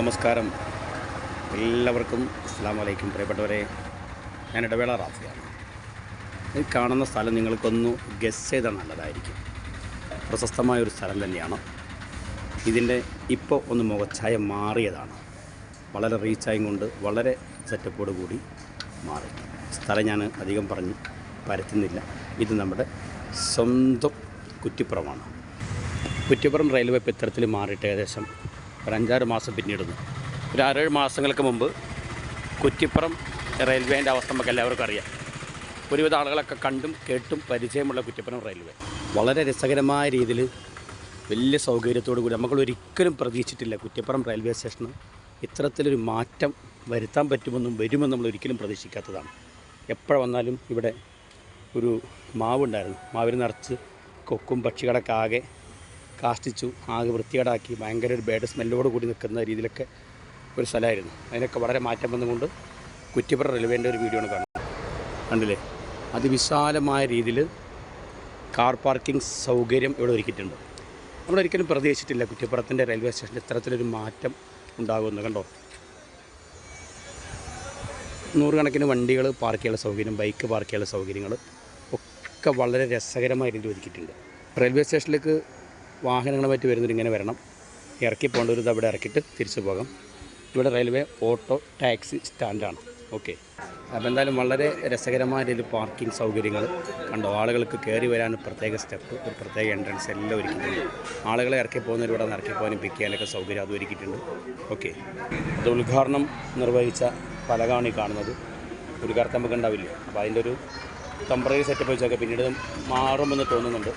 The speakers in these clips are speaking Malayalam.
നമസ്കാരം. എല്ലാവർക്കും അസ്സാം വലൈക്കും പ്രിയപ്പെട്ടവരെ. ഞാൻ ഇടവേള റാഫിയാണ്. ഈ കാണുന്ന സ്ഥലം നിങ്ങൾക്കൊന്ന് ഗസ് ചെയ്താൽ നല്ലതായിരിക്കും. പ്രശസ്തമായ ഒരു സ്ഥലം തന്നെയാണ്. ഇതിന്റെ ഇപ്പോൾ ഒന്ന് മുഖച്ഛായ മാറിയതാണ്. വളരെ റീച്ചായും കൊണ്ട് വളരെ സെറ്റപ്പോട് കൂടി മാറി. സ്ഥലം ഞാൻ അധികം പറഞ്ഞ് പരത്തുന്നില്ല. ഇത് നമ്മുടെ സ്വന്തം കുറ്റിപ്പുറമാണ്. കുറ്റിപ്പുറം റെയിൽവേ പിത്രത്തിൽ മാറിയിട്ട് ഏകദേശം ഒരു അഞ്ചാറ് മാസം പിന്നിടുന്നു. ഒരു ആറേഴ് മാസങ്ങൾക്ക് മുമ്പ് കുറ്റിപ്പുറം റെയിൽവേന്റെ അവസ്ഥ നമുക്ക് എല്ലാവർക്കും അറിയാം. ഒരുവിധ ആളുകളൊക്കെ കണ്ടും കേട്ടും പരിചയമുള്ള കുറ്റിപ്പുറം റെയിൽവേ. വളരെ രസകരമായ രീതിയിൽ വലിയ സൗകര്യത്തോടു കൂടി നമ്മൾ ഒരിക്കലും പ്രതീക്ഷിച്ചിട്ടില്ല കുറ്റിപ്പുറം റെയിൽവേ സ്റ്റേഷന് ഇത്തരത്തിലൊരു മാറ്റം വരുത്താൻ പറ്റുമെന്നും വരുമെന്നും നമ്മൾ ഒരിക്കലും പ്രതീക്ഷിക്കാത്തതാണ്. എപ്പോൾ വന്നാലും ഇവിടെ ഒരു മാവുണ്ടായിരുന്നു. മാവിൽ നിറച്ച് കൊക്കും പക്ഷികളൊക്കെ ആകെ കാഷ്ടിച്ചു. ആകെ വൃത്തികേടാക്കി. ഭയങ്കര ഒരു ബേഡ് സ്മെല്ലോട് കൂടി നിൽക്കുന്ന രീതിയിലൊക്കെ ഒരു സ്ഥലമായിരുന്നു. അതിനൊക്കെ വളരെ മാറ്റം വന്നുകൊണ്ട് കുറ്റിപ്പുറ റെയിൽവേന്റെ ഒരു വീഡിയോ ആണ് കാണുന്നത്. കണ്ടില്ലേ? അതിവിശാലമായ രീതിയിൽ കാർ പാർക്കിംഗ് സൗകര്യം ഇവിടെ ഒരുക്കിയിട്ടുണ്ട്. നമ്മളൊരിക്കലും പ്രതീക്ഷിച്ചിട്ടില്ല കുറ്റിപ്പുറത്തിന്റെ റെയിൽവേ സ്റ്റേഷനിൽ ഇത്തരത്തിലൊരു മാറ്റം ഉണ്ടാകുമെന്ന്. കണ്ടോ? നൂറുകണക്കിന് വണ്ടികൾ പാർക്ക് ചെയ്യാനുള്ള സൗകര്യം ബൈക്ക് പാർക്ക് ചെയ്യാനുള്ള സൗകര്യങ്ങൾ ഒക്കെ വളരെ രസകരമായ രീതിയിൽ ഒരുക്കിയിട്ടുണ്ട്. റെയിൽവേ സ്റ്റേഷനിലേക്ക് വാഹനങ്ങൾ മറ്റ് വരുന്നവർ ഇങ്ങനെ വരണം. ഇറക്കി പോകേണ്ടവർ ഇത് അവിടെ ഇറക്കിയിട്ട് തിരിച്ചു പോകാം. ഇവിടെ റെയിൽവേ ഓട്ടോ ടാക്സി സ്റ്റാൻഡാണ്. ഓക്കെ. അപ്പോൾ എന്തായാലും വളരെ രസകരമായ രീതിയിൽ പാർക്കിംഗ് സൗകര്യങ്ങൾ കണ്ടോ? ആളുകൾക്ക് കയറി വരാനും പ്രത്യേക സ്റ്റെപ്പ് ഒരു പ്രത്യേക എൻട്രൻസ് എല്ലാം ഒരുക്കിയിട്ടുണ്ട്. ആളുകളെ ഇറക്കി പോകുന്നവർ ഇവിടെ ഇറക്കി പോകാനും പിക്ക് ചെയ്യാനൊക്കെ സൗകര്യം അത് ഒരുക്കിയിട്ടുണ്ട്. ഓക്കെ. അത് ഉദ്ഘാടനം നിർവഹിച്ച പലകാണ് ഈ കാണുന്നത്. ഉദ്ഘാടനം നമുക്ക് ഉണ്ടാവില്ലേ? അപ്പോൾ അതിന്റെ ഒരു ടെമ്പററി സെറ്റപ്പ് വെച്ചൊക്കെ പിന്നീട് മാറുമെന്ന് തോന്നുന്നുണ്ട്.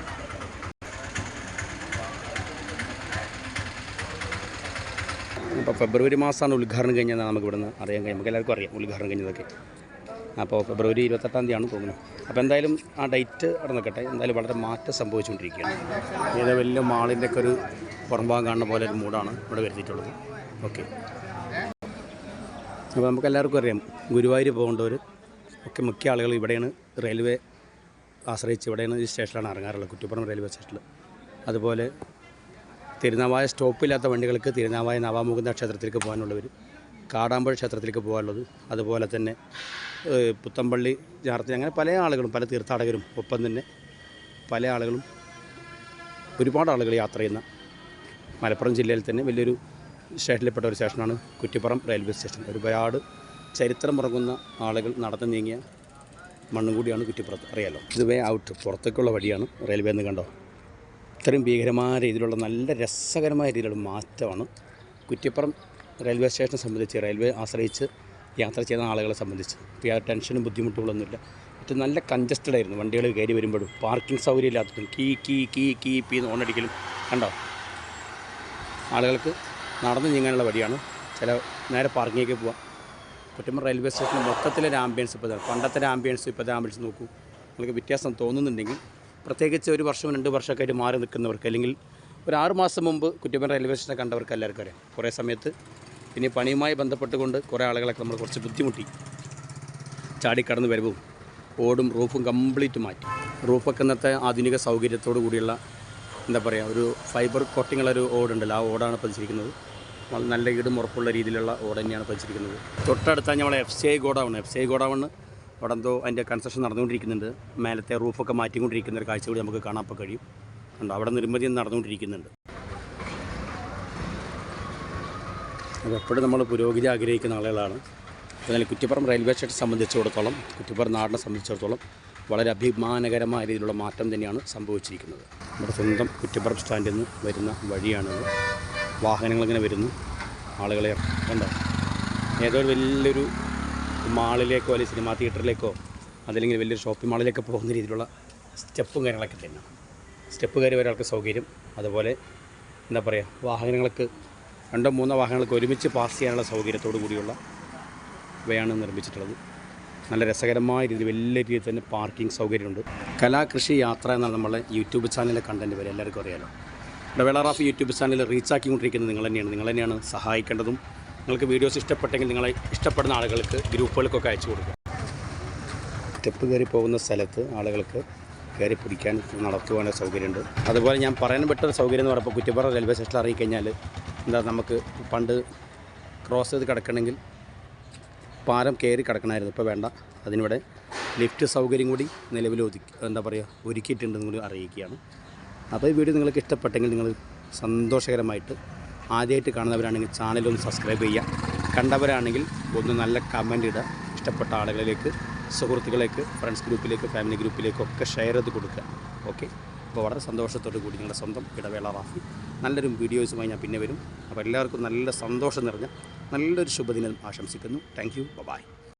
അപ്പോൾ ഫെബ്രുവരി മാസമാണ് ഉദ്ഘാടനം കഴിഞ്ഞതെന്നാണ് നമുക്ക് ഇവിടുന്ന് അറിയാൻ കഴിയും. നമുക്ക് എല്ലാവർക്കും അറിയാം ഉദ്ഘാടനം കഴിഞ്ഞതൊക്കെ. അപ്പോൾ ഫെബ്രുവരി ഇരുപത്തെട്ടാം തീയതിയാണ് തോന്നുന്നത് അപ്പോൾ എന്തായാലും ആ ഡേറ്റ് അവിടെ എന്തായാലും വളരെ മാറ്റം സംഭവിച്ചുകൊണ്ടിരിക്കുകയാണ്. ഏതോ വലിയ മാളിന്റെ ഒക്കെ ഒരു പുറംഭാഗം കാണുന്ന പോലെ ഒരു മൂടാണ് ഇവിടെ വരുത്തിയിട്ടുള്ളത്. ഓക്കെ. അപ്പോൾ നമുക്ക് എല്ലാവർക്കും അറിയാം ഗുരുവായൂർ പോകേണ്ടവർ ഒക്കെ മിക്ക ആളുകൾ ഇവിടെയാണ്. റെയിൽവേ ആശ്രയിച്ച് ഇവിടെയാണ് ഈ സ്റ്റേഷനിലാണ് ഇറങ്ങാറുള്ളത് കുറ്റിപ്പുറം റെയിൽവേ സ്റ്റേഷനിൽ അതുപോലെ തിരുനാവായ സ്റ്റോപ്പില്ലാത്ത വണ്ടികൾക്ക് തിരുനാവായ നവാമുകുന്ദ ക്ഷേത്രത്തിലേക്ക് പോകാനുള്ളവർ കാടാമ്പുഴ ക്ഷേത്രത്തിലേക്ക് പോകാനുള്ളത് അതുപോലെ തന്നെ പുത്തമ്പള്ളി ജാർത്തി അങ്ങനെ പല ആളുകളും പല തീർത്ഥാടകരും ഒപ്പം തന്നെ പല ആളുകളും ഒരുപാട് ആളുകൾ യാത്ര ചെയ്യുന്ന മലപ്പുറം ജില്ലയിൽ തന്നെ വലിയൊരു സ്റ്റേഷനിൽപ്പെട്ട ഒരു സ്റ്റേഷനാണ് കുറ്റിപ്പുറം റെയിൽവേ സ്റ്റേഷൻ. ഒരുപാട് ചരിത്രം ഉറങ്ങുന്ന ആളുകൾ നടന്നു നീങ്ങിയ മണ്ണും കൂടിയാണ് കുറ്റിപ്പുറത്ത്. അറിയാലോ? ഇത് വേ ഔട്ട്. പുറത്തേക്കുള്ള വഴിയാണ് റെയിൽവേ എന്ന് കണ്ടോ? ഇത്രയും ഭീകരമായ രീതിയിലുള്ള നല്ല രസകരമായ രീതിയിലുള്ള മാറ്റമാണ് കുറ്റിപ്പുറം റെയിൽവേ സ്റ്റേഷനെ സംബന്ധിച്ച് റെയിൽവേ ആശ്രയിച്ച് യാത്ര ചെയ്യുന്ന ആളുകളെ സംബന്ധിച്ച്. ഇപ്പോൾ ആ ടെൻഷനും ബുദ്ധിമുട്ടുകളൊന്നുമില്ല. മറ്റു നല്ല കഞ്ചസ്റ്റഡ് ആയിരുന്നു. വണ്ടികൾ കയറി വരുമ്പോഴും പാർക്കിംഗ് സൗകര്യം ഇല്ലാത്തതും കീ കീ കീ കീ പി എന്ന് ഓണടിക്കലും കണ്ടോ? ആളുകൾക്ക് നടന്നു നീങ്ങാനുള്ള വഴിയാണ്. ചില നേരെ പാർക്കിങ്ങിലേക്ക് പോവാം. കുറ്റിപ്പുറം റെയിൽവേ സ്റ്റേഷനിൽ മൊത്തത്തിലൊരു ആംബിയൻസ് ഇപ്പോൾ. പണ്ടത്തെ ആംബിയൻസ് ഇപ്പോഴത്തെ ആംബിയൻസ് നോക്കൂ. നിങ്ങൾക്ക് വ്യത്യാസം തോന്നുന്നുണ്ടെങ്കിൽ പ്രത്യേകിച്ച് ഒരു വർഷം രണ്ട് വർഷമൊക്കെ ആയിട്ട് മാറി നിൽക്കുന്നവർക്ക് അല്ലെങ്കിൽ ഒരു ആറ് മാസം മുമ്പ് കുറ്റിപ്പുറം റെയിൽവേ സ്റ്റേഷനെ കണ്ടവർക്ക് എല്ലാവർക്കും അറിയാം. കുറേ സമയത്ത് ഇനി പണിയുമായി ബന്ധപ്പെട്ടുകൊണ്ട് കുറേ ആളുകളൊക്കെ നമ്മൾ കുറച്ച് ബുദ്ധിമുട്ടി. ചാടിക്കടന്ന് വരവും ഓടും റൂഫും കംപ്ലീറ്റ് മാറ്റി. റൂഫൊക്കെ ഇന്നത്തെ ആധുനിക സൗകര്യത്തോടു കൂടിയുള്ള എന്താ പറയുക ഒരു ഫൈബർ കോട്ടിങ്ങുള്ള ഒരു ഓടുണ്ടല്ലോ ആ ഓടാണ് പതിച്ചിരിക്കുന്നത്. നല്ല ഈടും ഉറപ്പുള്ള രീതിയിലുള്ള ഓട് തന്നെയാണ് പതിച്ചിരിക്കുന്നത്. തൊട്ടടുത്താണ് നമ്മളെ F C I godown F C I godown അവിടെ എന്തോ അതിന്റെ കൺസ്ട്രക്ഷൻ നടന്നുകൊണ്ടിരിക്കുന്നുണ്ട്. മേലത്തെ റൂഫൊക്കെ മാറ്റിക്കൊണ്ടിരിക്കുന്ന ഒരു കാഴ്ച കൂടി നമുക്ക് കാണാൻ ഇപ്പോൾ കഴിയും. കണ്ടോ അവിടെ നിർമ്മിതി നടന്നുകൊണ്ടിരിക്കുന്നുണ്ട്. അപ്പോൾ എപ്പോഴും നമ്മൾ പുരോഗതി ആഗ്രഹിക്കുന്ന ആളുകളാണ്. എന്നാൽ കുറ്റിപ്പുറം റെയിൽവേ സ്റ്റേഷൻ സംബന്ധിച്ചിടത്തോളം കുറ്റിപ്പുറം നാടിനെ സംബന്ധിച്ചിടത്തോളം വളരെ അഭിമാനകരമായ രീതിയിലുള്ള മാറ്റം തന്നെയാണ് സംഭവിച്ചിരിക്കുന്നത്. നമ്മുടെ സ്വന്തം കുറ്റിപ്പുറം സ്റ്റാൻഡിൽ നിന്ന് വരുന്ന വഴിയാണിത്. വാഹനങ്ങളിങ്ങനെ വരുന്നു. ആളുകളെ കണ്ടോ? ഏതോ വലിയൊരു മാളിലേക്കോ അല്ലെങ്കിൽ സിനിമാ തിയേറ്ററിലേക്കോ അതല്ലെങ്കിൽ വലിയൊരു ഷോപ്പിംഗ് മാളിലേക്കോ പോകുന്ന രീതിയിലുള്ള സ്റ്റെപ്പും കാര്യങ്ങളൊക്കെ തന്നെ. സ്റ്റെപ്പ് കയറി ഒരാൾക്ക് സൗകര്യം. അതുപോലെ എന്താ പറയുക വാഹനങ്ങൾക്ക് രണ്ടോ മൂന്നോ വാഹനങ്ങൾക്ക് ഒരുമിച്ച് പാസ് ചെയ്യാനുള്ള സൗകര്യത്തോടു കൂടിയുള്ള ഇവയാണ് നിർമ്മിച്ചിട്ടുള്ളത്. നല്ല രസകരമായ രീതിയിൽ വലിയ രീതിയിൽ തന്നെ പാർക്കിംഗ് സൗകര്യമുണ്ട്. കലാകൃഷി യാത്ര എന്നാണ് നമ്മളെ യൂട്യൂബ് ചാനലിലെ കണ്ടന്റ് വരെ എല്ലാവർക്കും അറിയാലോ. ഇടവേള റാഫ് യൂട്യൂബ് ചാനൽ റീച്ചാക്കിക്കൊണ്ടിരിക്കുന്നത് നിങ്ങൾ തന്നെയാണ്. നിങ്ങൾ തന്നെയാണ് സഹായിക്കേണ്ടതും നിങ്ങൾക്ക് വീഡിയോസ് ഇഷ്ടപ്പെട്ടെങ്കിൽ നിങ്ങളെ ഇഷ്ടപ്പെടുന്ന ആളുകൾക്ക് ഗ്രൂപ്പുകൾക്കൊക്കെ അയച്ചു കൊടുക്കുക സ്റ്റെപ്പ് കയറി പോകുന്ന സ്ഥലത്ത് ആളുകൾക്ക് കയറി പിടിക്കാൻ നടത്തുവാനുള്ള സൗകര്യമുണ്ട്. അതുപോലെ ഞാൻ പറയാൻ പറ്റുന്ന സൗകര്യം എന്ന് പറയുമ്പോൾ കുറ്റിപ്പുറം റെയിൽവേ സ്റ്റേഷനിൽ ഇറങ്ങിക്കഴിഞ്ഞാൽ എന്താ നമുക്ക് പണ്ട് ക്രോസ് ചെയ്ത് കിടക്കണമെങ്കിൽ പാലം കയറി കിടക്കണമായിരുന്നു. ഇപ്പോൾ വേണ്ട. അതിനിവിടെ ലിഫ്റ്റ് സൗകര്യം കൂടി നിലവിൽ ഒതുക്കി എന്താ പറയുക ഒരുക്കിയിട്ടുണ്ടെന്ന് കൂടി അറിയിക്കുകയാണ്. അപ്പോൾ ഈ വീഡിയോ നിങ്ങൾക്ക് ഇഷ്ടപ്പെട്ടെങ്കിൽ നിങ്ങൾ സന്തോഷകരമായിട്ട് ആദ്യമായിട്ട് കാണുന്നവരാണെങ്കിൽ ചാനലൊന്ന് സബ്സ്ക്രൈബ് ചെയ്യുക. കണ്ടവരാണെങ്കിൽ ഒന്ന് നല്ല കമന്റ് ഇടുക. ഇഷ്ടപ്പെട്ട ആളുകളിലേക്ക് സുഹൃത്തുക്കളേക്ക് ഫ്രണ്ട്സ് ഗ്രൂപ്പിലേക്ക് ഫാമിലി ഗ്രൂപ്പിലേക്കൊക്കെ ഷെയർ ചെയ്ത് കൊടുക്കുക. ഓക്കെ അപ്പോൾ വളരെ സന്തോഷത്തോടു കൂടി നിങ്ങളുടെ സ്വന്തം ഇടവേള റാഫി നല്ലൊരു വീഡിയോസുമായി ഞാൻ പിന്നെ വരും. അപ്പോൾ എല്ലാവർക്കും നല്ല സന്തോഷം നിറഞ്ഞ നല്ലൊരു ശുഭദിനം ആശംസിക്കുന്നു. Thank you by